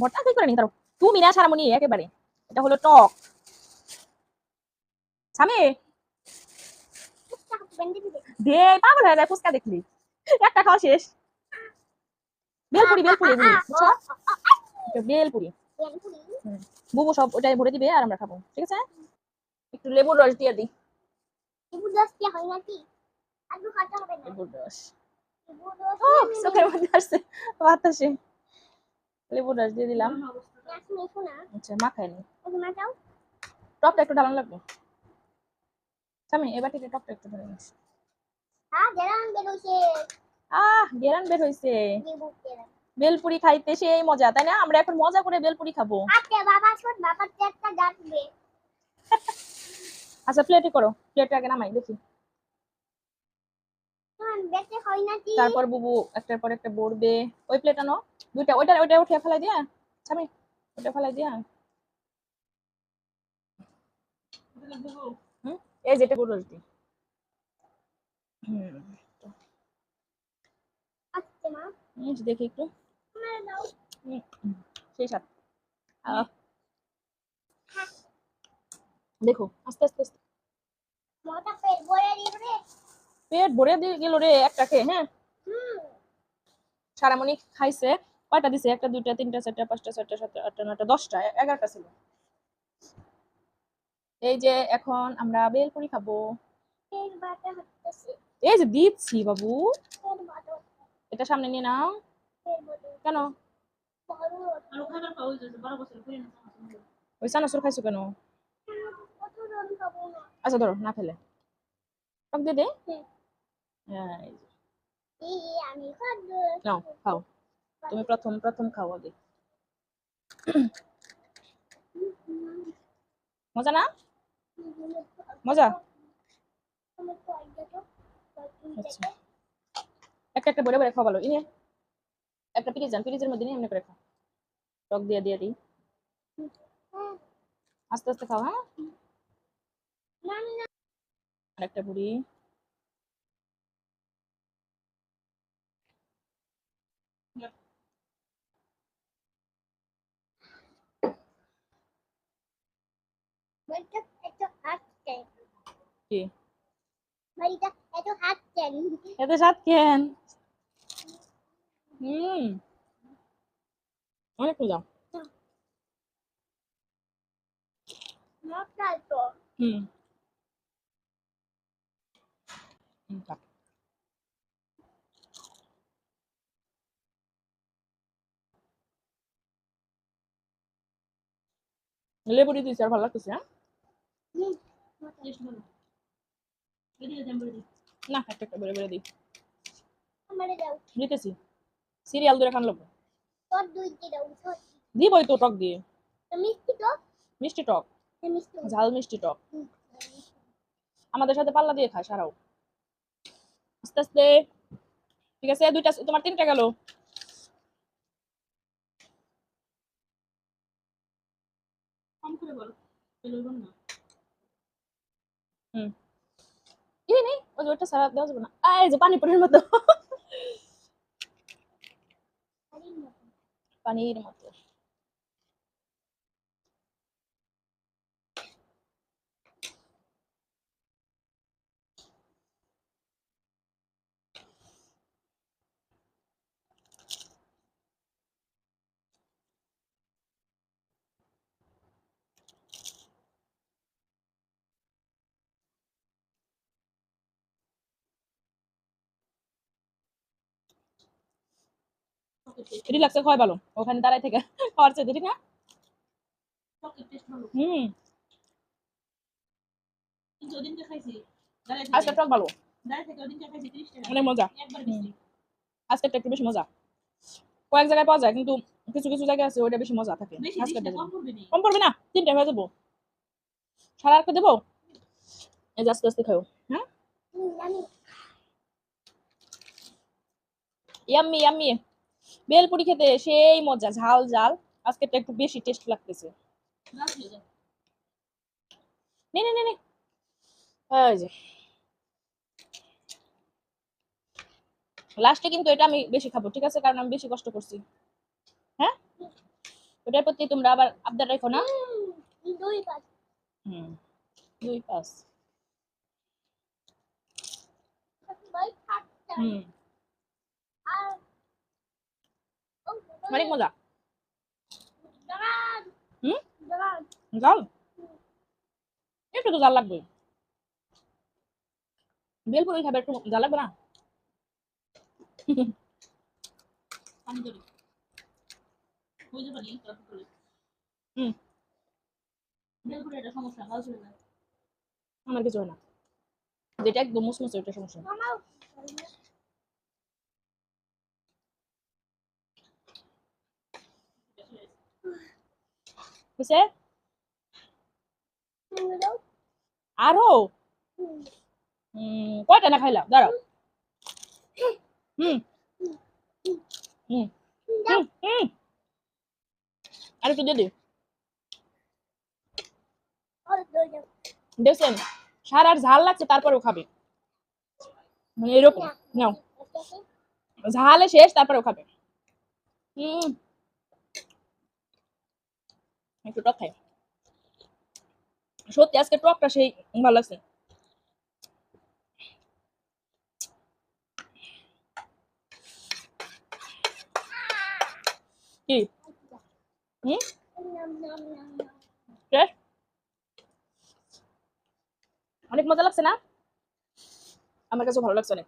ভর্তা কি করে নি তারো তুমি না সারামনি একেবারে। এটা হলো টক। স্বামী? দে পাগল হয়ে যায় ফুচকা দেখলি। একটা খাওয়া শেষ। বেলপুরি বেলপুরি বেলপুরি। বুবু সব ওটাই ভরে দিবে আর আমরা খাব ঠিক আছে? একটু লেবুর রস দিয়ে দিই। লেবুর রস। ও চোখের মধ্যে আসছে বাতাসে। লেবুর রস দিয়ে দিলাম। আচ্ছা মাখাই নি টকটা একটু ঢালানো লাগবে? স্বামী এবার থেকে টকটা একটু ধরে নিস। আহ গেরান বের হইছে। বেলপুরি খাইতে সেই মজা তাই না? আমরা এখন মজা করে বেলপুরি খাব। আচ্ছা প্লেটে করো। প্লেটে আগে নামাই দেখি। তারপর বুবু একটার পর একটা বড়বে। ওই প্লেট আনো দুইটা ওইটা ওইটা উঠে ফেলাই দিয়া স্বামী ওইটা ফেলাই দিয়া এই যেটা গরু হুম, দেখি একটু সেই সাথে। দেখো আস্তে আস্তে আস্তে পেট ভরে দিয়ে গেল রে একটা খেয়ে হ্যাঁ সারামণি খাইছে কয়টা দিছে একটা দুইটা তিনটা চারটা পাঁচটা ছয়টা সাতটা আটটা নয়টা দশটা এগারোটা ছিল। এই যে এখন আমরা বেলপুরি খাব। এই যে দিচ্ছি বাবু। এটা সামনে নিয়ে নাও। কেন? ওই চানাচুর খাইছো কেন? আচ্ছা ধরো না ফেলে টক দিয়ে দে। হ্যাঁ, এই যে। আমি নাও খাও। তুমি প্রথম প্রথম খাও আগে। মজা না? মজা? আচ্ছা। একটা একটা বলে বলে খাওয়া ভালো। ইনে। একটা পিরিজ যান পিরিজের মধ্যে নিয়ে এমনি করে খাও। টক দিয়ে দিয়ে দিই। আস্তে আস্তে খাও হ্যাঁ? আর একটা বুড়ি কি এত স্বাদ কেন হুম অনেক মজা হুম হুম, থাক। দিয়েছি আর ভালো লাগতেছে হ্যাঁ না একটা একটা বেড়ে বেড়ে দিই। দিতেছি। সিরিয়াল ধরে খান লাগবে। দিবই তো টক দিয়ে। মিষ্টি টক? ঝাল মিষ্টি টক। আমাদের সাথে পাল্লা দিয়ে খায় সারাও। আস্তে আস্তে। ঠিক আছে দুইটা তোমার তিনটা গেল। হুম। এই নেই ওই যে ওইটা সারা দেওয়া যাবে না। এই যে পানি পনির মতো। পানির মতো। রিল্যাক্সে খাওয়াই ভালো। ওখানে দাঁড়াই থেকে খাওয়ার চাইতে ঠিক না? হুম। আজকে টক ভালো। অনেক মজা। হুম। একটু বেশি মজা। কয়েক জায়গায় পাওয়া যায় কিন্তু কিছু কিছু জায়গায় আছে ওইটা বেশি মজা থাকে। কম পড়বে না। তিনটা হয়ে যাব। সারা একটা দেবো? এই আস্তে আস্তে খাও হ্যাঁ? Yummy yummy. বেলপুরি খেতে সেই মজা ঝাল ঝাল। আজকেরটা একটু বেশি টেস্ট লাগতেছে। নে নে নে নে। এই যে। লাস্টে কিন্তু এটা আমি বেশি খাব ঠিক আছে? কারণ আমি বেশি কষ্ট করছি। হ্যাঁ? ওটার প্রতি তোমরা আবার আবদার রেখো না? দুই পাঁচ। হুম দুই পাঁচ। হুম। আর ও অনেক মজা হুম একটু তো জাল লাগবে বেলপুরি খাবে একটু জাল লাগবে না আমার কিছু হয় না যেটা একদম মুসমুসে সমস্যা দাও আরও? হুম, কয়টা? না, খাইলাম, দাঁড়াও। আর একটু দাও। দেখছেন? সার আর ঝাল লাগছে, তারপরেও খাবে। মানে এরকম, নাও। ঝালে শেষ, তারপরেও খাবে। হুম। একটু টক খাই। সত্যি, আজকে টকটা সেই ভালো লাগছে। কি? হুম? অনেক মজা লাগছে না? আমার কাছে ভালো লাগছে অনেক।